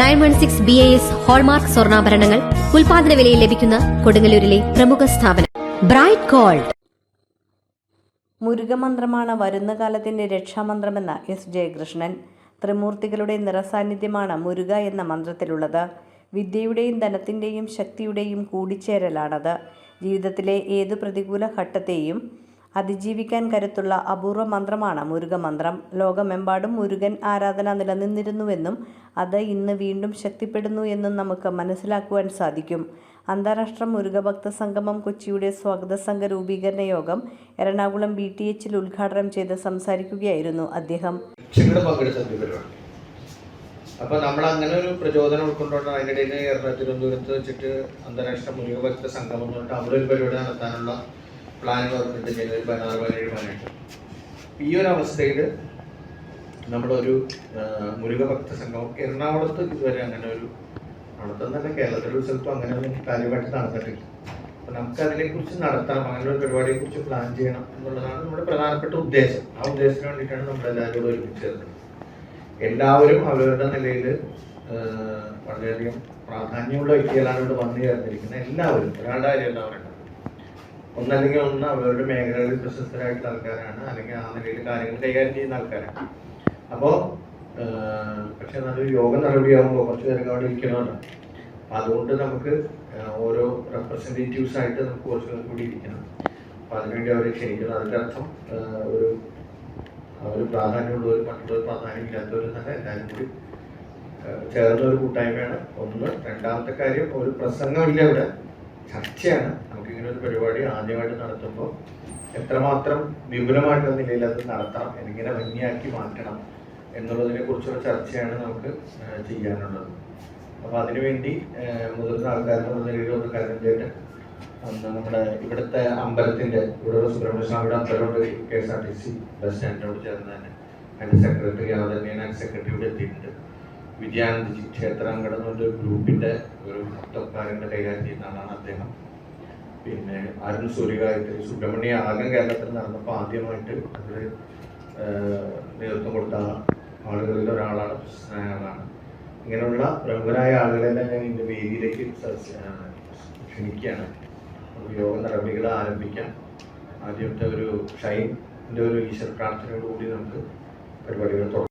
Nine one six B A S hallmark സ്വർണാഭരണങ്ങൾ ഉൽപാദന വിലയിൽ ലഭിക്കുന്ന കൊടുങ്ങല്ലൂരിലെ പ്രമുഖ സ്ഥാപനം. Bright gold. മുരുകമന്ത്രമാണ് വരുന്ന കാലത്തിന്റെ രക്ഷാമന്ത്രമെന്ന എസ് ജയകൃഷ്ണൻ. ത്രിമൂർത്തികളുടെ നിറസാന്നിധ്യമാണ് മുരുക എന്ന മന്ത്രത്തിലുള്ളത്. വിദ്യയുടെയും ധനത്തിന്റെയും ശക്തിയുടെയും കൂടിച്ചേരലാണത്. ജീവിതത്തിലെ ഏതു പ്രതികൂല ഘട്ടത്തെയും അതിജീവിക്കാൻ കരുത്തുള്ള അപൂർവ മന്ത്രമാണ് മുരുകമന്ത്രം. ലോകമെമ്പാടും മുരുകൻ ആരാധന നിലനിന്നിരുന്നുവെന്നും അത് ഇന്ന് വീണ്ടും ശക്തിപ്പെടുന്നു എന്നും നമുക്ക് മനസ്സിലാക്കുവാൻ സാധിക്കും. അന്താരാഷ്ട്ര മുരുകഭക്ത സംഗമം കൊച്ചിയുടെ സ്വാഗത സംഘ രൂപീകരണ യോഗം എറണാകുളം ബി ടി എച്ചിൽ ഉദ്ഘാടനം ചെയ്ത് സംസാരിക്കുകയായിരുന്നു അദ്ദേഹം. അപ്പൊ നമ്മൾ അങ്ങനെ ഒരു പ്രചോദനം ഉൾക്കൊണ്ടുകൊണ്ട് അതിനിടയിൽ തിരുവനന്തപുരത്ത് വെച്ചിട്ട് അന്താരാഷ്ട്ര മുരുകഭക്ത സംഗമം കൊണ്ട് അവിടെ ഒരു പരിപാടി നടത്താനുള്ള പ്ലാൻ വന്നിട്ട് ജനുവരി പതിനാറ് പതിനേഴ് പതിനെട്ട് ഈ ഒരു അവസ്ഥയിൽ നമ്മളൊരു ആ, മുരുകഭക്ത സംഘം എറണാകുളത്ത് ഇതുവരെ അങ്ങനെ ഒരു നടത്തുന്നല്ല കേരളത്തിലെ സ്ഥലത്തും അങ്ങനെ ഒന്നും കാര്യമായിട്ട് നടന്നിട്ടില്ല. അപ്പൊ നമുക്ക് അതിനെക്കുറിച്ച് നടത്തണം അങ്ങനെ ഒരു പരിപാടിയെ കുറിച്ച് പ്ലാൻ ചെയ്യണം എന്നുള്ളതാണ് നമ്മുടെ പ്രധാനപ്പെട്ട ഉദ്ദേശം. ആ ഉദ്ദേശത്തിന് വേണ്ടിയിട്ടാണ് നമ്മൾ എല്ലാവരും കൂടെ ഒരുമിച്ച് ചേർന്നത്. എല്ലാവരും അവരവരുടെ നിലയിൽ വളരെയധികം പ്രാധാന്യമുള്ള വ്യക്തികളാണ് ഇവിടെ വന്നു ചേർന്നിരിക്കുന്നത്. എല്ലാവരും ഒരാളുടെ കാര്യം ഒന്നല്ലെങ്കിൽ ഒന്ന് അവരുടെ മേഖലകളിൽ പ്രശസ്തരായിട്ടുള്ള ആൾക്കാരാണ്. അല്ലെങ്കിൽ ആ നിലയിൽ കാര്യങ്ങൾ കൈകാര്യം ചെയ്യുന്ന ആൾക്കാരാണ്. അപ്പോൾ പക്ഷെ നല്ലൊരു യോഗ നടപടിയാകുമ്പോൾ കുറച്ച് പേരൊക്കെ അവിടെ ഇരിക്കണമല്ലോ. അതുകൊണ്ട് നമുക്ക് ഓരോ റെപ്രസെന്റേറ്റീവ്സ് ആയിട്ട് നമുക്ക് കുറച്ച് കൂടി ഇരിക്കണം. അപ്പം അതിനുവേണ്ടി അവരെ ക്ഷണിക്കണം. അതിന്റെ അർത്ഥം ഒരു ഒരു പ്രാധാന്യമുള്ളവർ മറ്റുള്ളവർ പ്രാധാന്യം ഇല്ലാത്തവരും തന്നെ എല്ലാവരും കൂടി ചേർന്ന ഒരു കൂട്ടായ്മയാണ്. ഒന്ന് രണ്ടാമത്തെ കാര്യം ഒരു പ്രസംഗമില്ല ഇവിടെ. ചർച്ചയാണ്. ഒരു പരിപാടി ആദ്യമായിട്ട് നടത്തുമ്പോൾ എത്രമാത്രം വിപുലമായിട്ടുള്ള നിലയിൽ അത് നടത്താം എങ്ങനെ ഭംഗിയാക്കി മാറ്റണം എന്നുള്ളതിനെ കുറിച്ചുള്ള ചർച്ചയാണ് നമുക്ക് ചെയ്യാനുള്ളത്. അപ്പോൾ അതിനുവേണ്ടി മുതിർന്ന ആൾക്കാരുടെ നിലയിൽ ഒന്ന് കാര്യം ചെയ്തിട്ട് നമ്മുടെ ഇവിടുത്തെ അമ്പലത്തിന്റെ ഇവിടെയുള്ള സുബ്രഹ്മണ്യ സ്വാമിയുടെ അമ്പലമുണ്ട് K S R T C bus സ്റ്റാൻഡിനോട് ചേർന്ന് തന്നെ. അതിന്റെ സെക്രട്ടറി ആദരണീയൻ സെക്രട്ടറി ഇവിടെ എത്തിയിട്ടുണ്ട്. വിജയാനന്ദജി ക്ഷേത്രം കിടന്നൊരു ഗ്രൂപ്പിന്റെ ഒരു മൊത്തക്കാരന്റെ കൈകാര്യം ചെയ്യുന്ന ആളാണ് അദ്ദേഹം. പിന്നെ അരുൺ സൂര്യകാര്യത്തിൽ സുബ്രഹ്മണ്യ ആകം കേരളത്തിൽ നടന്നപ്പോൾ ആദ്യമായിട്ട് അതിൽ നേതൃത്വം കൊടുത്ത ആളുകളിൽ ഒരാളാണ് പ്രശസ്തനായ ഇങ്ങനെയുള്ള പ്രമുഖരായ ആളുകളെല്ലാം ഞാൻ ഇന്ന് വേദിയിലേക്ക് ക്ഷണിക്കുകയാണ്. യോഗ നടപടികൾ ആരംഭിക്കാം. ആദ്യത്തെ ഒരു ഷൈന്റെ ഒരു ഈശ്വര പ്രാർത്ഥനയോടുകൂടി നമുക്ക് പരിപാടികൾ തുടങ്ങാം.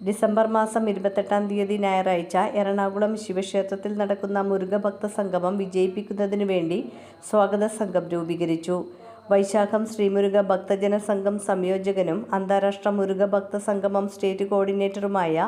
ഡിസംബർ മാസം ഇരുപത്തെട്ടാം തീയതി ഞായറാഴ്ച എറണാകുളം ശിവക്ഷേത്രത്തിൽ നടക്കുന്ന മുരുകഭക്ത സംഗമം വിജയിപ്പിക്കുന്നതിനു വേണ്ടി സ്വാഗത സംഘം രൂപീകരിച്ചു. വൈശാഖം ശ്രീമുരുക ഭക്തജന സംഘം സംയോജകനും അന്താരാഷ്ട്ര മുരുക ഭക്ത സംഗമം സ്റ്റേറ്റ് കോർഡിനേറ്ററുമായ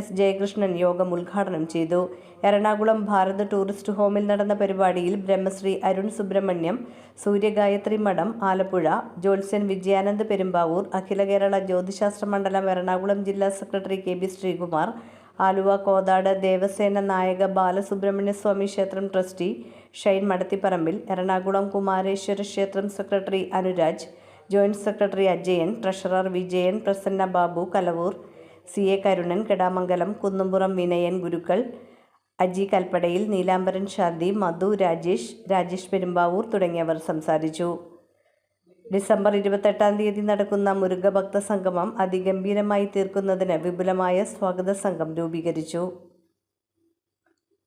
എസ് ജയകൃഷ്ണൻ യോഗം ഉദ്ഘാടനം ചെയ്തു. എറണാകുളം ഭാരത് ടൂറിസ്റ്റ് ഹോമിൽ നടന്ന പരിപാടിയിൽ ബ്രഹ്മശ്രീ അരുൺ സുബ്രഹ്മണ്യം സൂര്യഗായത്രി മഠം ആലപ്പുഴ ജോത്സ്യൻ വിജയാനന്ദ് പെരുമ്പാവൂർ അഖില കേരള ജ്യോതിശാസ്ത്ര മണ്ഡലം എറണാകുളം ജില്ലാ secretary K B Sreekumar Aluva Kothad Devasena Nayaka Balasubrahmanya Swami ക്ഷേത്രം ട്രസ്റ്റി ഷൈൻ മടത്തിപ്പറമ്പിൽ എറണാകുളം കുമാരേശ്വര ക്ഷേത്രം secretary Anuraj joint secretary Ajayan treasurer Vijayan Prasanna Babu Kalavoor C A Karunan Kedamangalam Kunnumpuram Vinayan Gurukkal Aji Kalppadayil Neelambaran Shadi Madhu Rajesh Rajesh Perumbavoor തുടങ്ങിയവർ സംസാരിച്ചു. December ഇരുപത്തെട്ടാം തീയതി നടക്കുന്ന മുരുകഭക്ത സംഗമം അതിഗംഭീരമായി തീർക്കുന്നതിന് വിപുലമായ സ്വാഗത സംഘം രൂപീകരിച്ചു.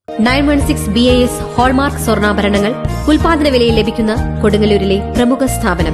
Nine one six B A S hallmark സ്വർണാഭരണങ്ങൾ ഉൽപാദന വിലയിൽ ലഭിക്കുന്ന കൊടുങ്ങല്ലൂരിലെ പ്രമുഖ സ്ഥാപനം.